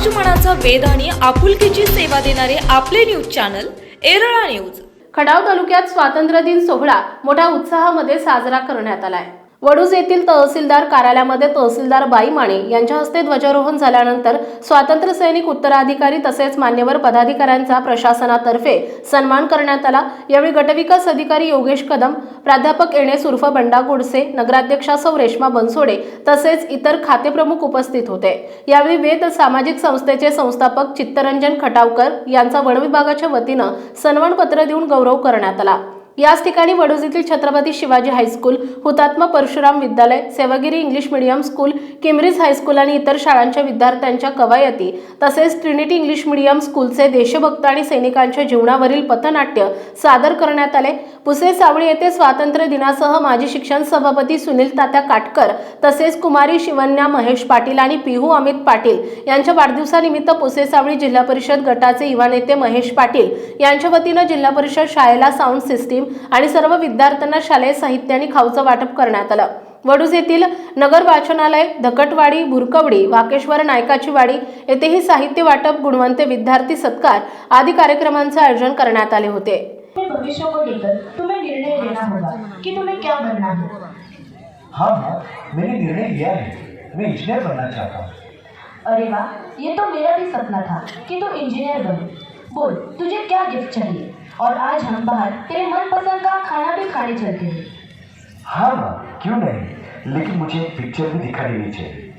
समाजमनाचा वेद आणि आपुलकीची सेवा देणारे आपले न्यूज चॅनल एरळा न्यूज. खडाव तालुक्यात स्वातंत्र्य दिन सोहळा मोठ्या उत्साहामध्ये साजरा करण्यात आलाय. वडूज येथील तहसीलदार कार्यालयामध्ये तहसीलदार बाई माने यांच्या हस्ते ध्वजारोहण झाल्यानंतर स्वातंत्र्य सैनिक उत्तराधिकारी तसेच मान्यवर पदाधिकाऱ्यांचा प्रशासनातर्फे सन्मान करण्यात आला. यावेळी गटविकास अधिकारी योगेश कदम प्राध्यापक एणेस उर्फ बंडा गोडसे नगराध्यक्षा सौ रेश्मा बनसोडे तसेच इतर खातेप्रमुख उपस्थित होते. यावेळी वेद सामाजिक संस्थेचे संस्थापक चित्तरंजन खटावकर यांचा वनविभागाच्या वतीनं सन्मानपत्र देऊन गौरव करण्यात आला. याच ठिकाणी वडोज येथील छत्रपती शिवाजी हायस्कूल हुतात्मा परशुराम विद्यालय Sevagiri English medium school Cambridge high school आणि इतर शाळांच्या विद्यार्थ्यांच्या कवायती तसेच ट्रिनिटी इंग्लिश मीडियम स्कूलचे देशभक्त आणि सैनिकांच्या जीवनावरील पथनाट्य सादर करण्यात आले. पुसे सावळी येथे स्वातंत्र्य दिनासह माजी शिक्षण सभापती सुनील तात्या काटकर तसेच कुमारी शिवन्या महेश पाटील आणि पिहू अमित पाटील यांच्या वाढदिवसानिमित्त पुसे सावळी जिल्हा परिषद गटाचे युवा नेते महेश पाटील यांच्या वतीनं जिल्हा परिषद शाळेला साऊंड सिस्टीम आणि सर्व विद्यार्थ्यांना शालेय साहित्य आणि खाऊचं वाटप करण्यात आलं. वडूज येथील नगर वाचनालय धकटवाडी भुरकवडी वाकेश्वर नायकाची वाडी येथेही साहित्य वाटप गुणवंत विद्यार्थी सत्कार आदी कार्यक्रमांचे आयोजन करण्यात आले होते. अपने भविष्य को लेकर तुम्हें निर्णय लेना होगा कि तुम्हें क्या बनना है हाँ हाँ. मैंने निर्णय लिया है. मैं इंजीनियर बनना चाहता हूँ. अरे वाह ये तो मेरा भी सपना था कि तू इंजीनियर बन. बोल तुझे क्या गिफ्ट चाहिए? और आज हम बाहर तेरे मनपसंद का खाना भी खाने चलते हैं। हाँ हाँ क्यों नहीं? लेकिन मुझे एक पिक्चर भी दिखा देनी चाहिए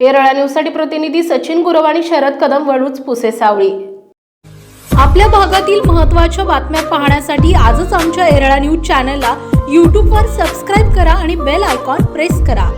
केरळा न्यूजसाठी प्रतिनिधी सचिन गुरव आणि शरद कदम वडूज पुसे सावळी. आपल्या भागातील महत्त्वाच्या बातम्या पाहण्यासाठी आजच आमच्या एरळा न्यूज चॅनलला यूट्यूबवर सबस्क्राईब करा आणि बेल आयकॉन प्रेस करा.